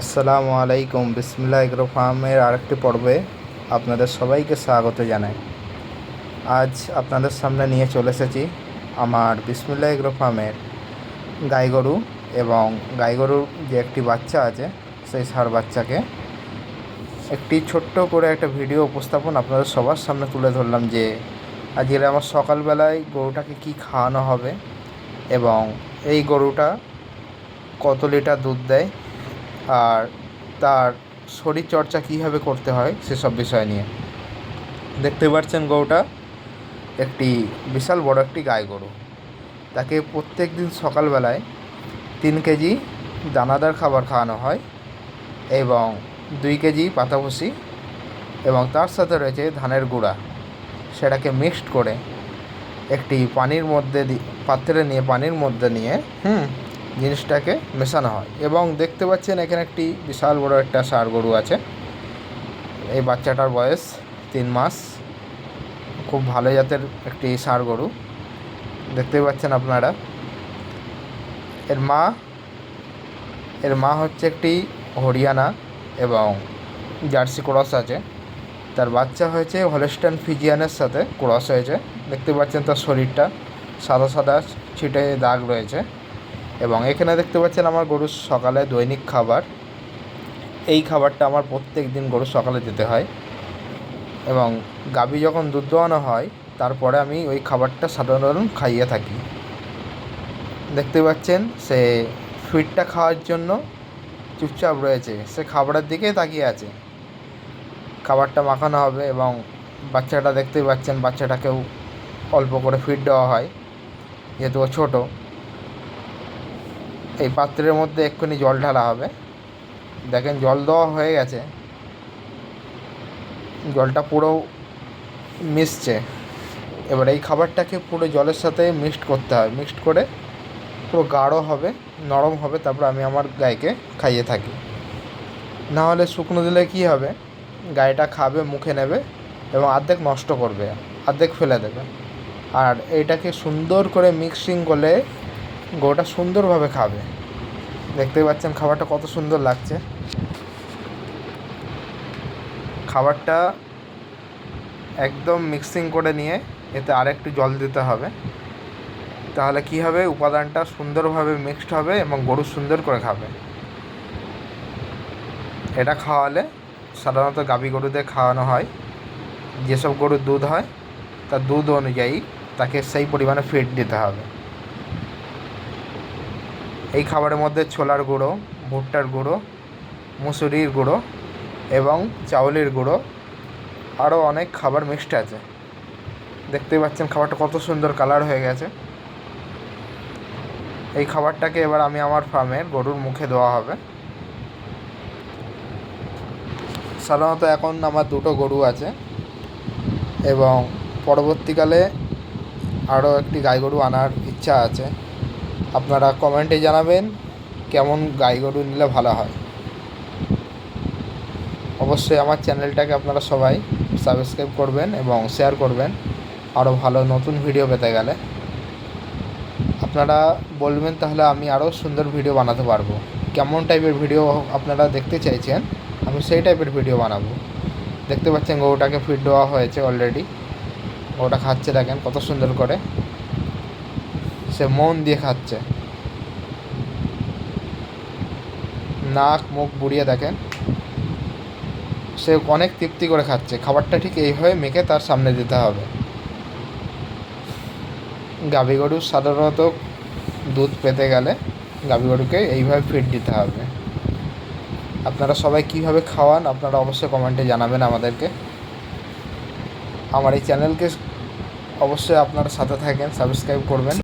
আসসালামু আলাইকুম। বিসমিল্লাহ এগ্রো ফার্মের আরেকটি পর্বে আপনাদের সবাইকে স্বাগত জানাই। আজ আপনাদের সামনে নিয়ে চলে এসেছি আমার বিসমিল্লাহ এগ্রো ফার্মের গাই গরু এবং গাই গরুর যে একটি বাচ্চা আছে, সেই সার বাচ্চাকে একটি ছোট্ট করে একটা ভিডিও উপস্থাপন আপনাদের সবার সামনে তুলে ধরলাম যে, আজকের আমার সকালবেলায় গরুটাকে কি খাওয়ানো হবে এবং এই গরুটা কত লিটার দুধ দেয় আর তার শরীরচর্চা কীভাবে করতে হয় সেসব বিষয় নিয়ে। দেখতে পাচ্ছেন গরুটা একটি বিশাল বড় একটি গাই গরু। তাকে প্রত্যেক দিন সকালবেলায় তিন কেজি দানাদার খাবার খাওয়ানো হয় এবং দুই কেজি পাতাভুসি এবং তার সাথে রয়েছে ধানের গুঁড়া। সেটাকে মিক্সড করে একটি পানির মধ্যে পাত্রে নিয়ে পানির মধ্যে নিয়ে, হুম জিনিসটাকে মেশানো হয়। এবং দেখতে পাচ্ছেন এখানে একটি বিশাল বড় একটা ষাঁড় গরু আছে। এই বাচ্চাটার বয়স তিন মাস। খুব ভালো জাতের একটি ষাঁড় গরু। দেখতে পাচ্ছেন আপনারা। এর মা এর মা হচ্ছে একটি হরিয়ানা এবং জার্সি ক্রস আছে। তার বাচ্চা হয়েছে হলেস্টান ফিজিয়ানের সাথে ক্রস হয়েছে। দেখতে পাচ্ছেন তার শরীরটা সাদা সাদা, ছিটে দাগ রয়েছে। এবং এখানে দেখতে পাচ্ছেন আমার গরুর সকালে দৈনিক খাবার। এই খাবারটা আমার প্রত্যেক দিন গরুর সকালে দিতে হয়। এবং গাভী যখন দুধ দোয়ানো হয়, তারপরে আমি ওই খাবারটা সাধারণ খাইয়ে থাকি। দেখতে পাচ্ছেন, সে ফিডটা খাওয়ার জন্য চুপচাপ রয়েছে। সে খাবারের দিকেই তাকিয়ে আছে। খাবারটা মাখানো হবে এবং বাচ্চাটা দেখতেই পাচ্ছেন, বাচ্চাটাকেও অল্প করে ফিড দেওয়া হয়, যেহেতু ও ছোটো। এই পাত্রের মধ্যে এক্ষুনি জল ঢালা হবে। দেখেন জল দেওয়া হয়ে গেছে। জলটা পুরো মিশছে। এবার এই খাবারটাকে পুরো জলের সাথে মিক্সড করতে হয়। মিক্সড করে পুরো গাঢ় হবে, নরম হবে, তারপর আমি আমার গায়েকে খাইয়ে থাকি। না হলে শুকনো দিলে কী হবে? গায়েটা খাবে, মুখে নেবে এবং অর্ধেক নষ্ট করবে, অর্ধেক ফেলে দেবে। আর এটাকে সুন্দর করে মিক্সিং করলে গরুটা সুন্দরভাবে খাবে। দেখতেই পাচ্ছেন খাবারটা কত সুন্দর লাগছে। খাবারটা একদম মিক্সিং করে নিয়ে এতে আরেকটু জল দিতে হবে। তাহলে কী হবে? উপাদানটা সুন্দরভাবে মিক্সড হবে এবং গরু সুন্দর করে খাবে। এটা খাওয়ালে সাধারণত গাভী গরুদের খাওয়ানো হয়। যেসব গরুর দুধ হয়, তার দুধ অনুযায়ী তাকে সেই পরিমাণে ফিড দিতে হবে। এই খাবারের মধ্যে ছোলার গুঁড়ো, ভুট্টার গুঁড়ো, মুসুরির গুঁড়ো এবং চাউলের গুঁড়ো, আরও অনেক খাবার মিক্সড আছে। দেখতেই পাচ্ছেন খাবারটা কত সুন্দর কালার হয়ে গেছে। এই খাবারটাকে এবার আমি আমার ফার্মে গরুর মুখে দেওয়া হবে। সাধারণত এখন আমার দুটো গরু আছে এবং পরবর্তীকালে আরও একটি গাই গরু আনার ইচ্ছা আছে। আপনারা কমেন্টে জানাবেন কেমন গাই গরু নিলে ভালো হয়। অবশ্যই আমার চ্যানেলটাকে আপনারা সবাই সাবস্ক্রাইব করবেন এবং শেয়ার করবেন। আরও ভালো নতুন ভিডিও পেতে গেলে। আপনারা বলবেন তাহলে আমি আরও সুন্দর ভিডিও বানাতে পারব। কেমন টাইপের ভিডিও আপনারা দেখতে চাইছেন, আমি সেই টাইপের ভিডিও বানাবো। দেখতে পাচ্ছেন গরুটাকে ফিড দেওয়া হয়েছে অলরেডি গরুটা খাচ্ছে দেখেন কত সুন্দর করে। সে মন দিয়ে খাচ্ছে। নাক, মুখ বুড়িয়ে দেখেন। সে অনেক তৃপ্তি করে খাচ্ছে। খাবারটা ঠিক এইভাবে মেখে তার সামনে দিতে হবে। গাভী গরু সাধারণত দুধ পেতে গেলে গাভী গরুকে এইভাবে ফিড দিতে হবে। আপনারা সবাই কীভাবে খাওয়ান, আপনারা অবশ্যই কমেন্টে জানাবেন আমাদেরকে। আমার এই চ্যানেলকে অবশ্যই আপনারা সাথে থাকেন, সাবস্ক্রাইব করবেন।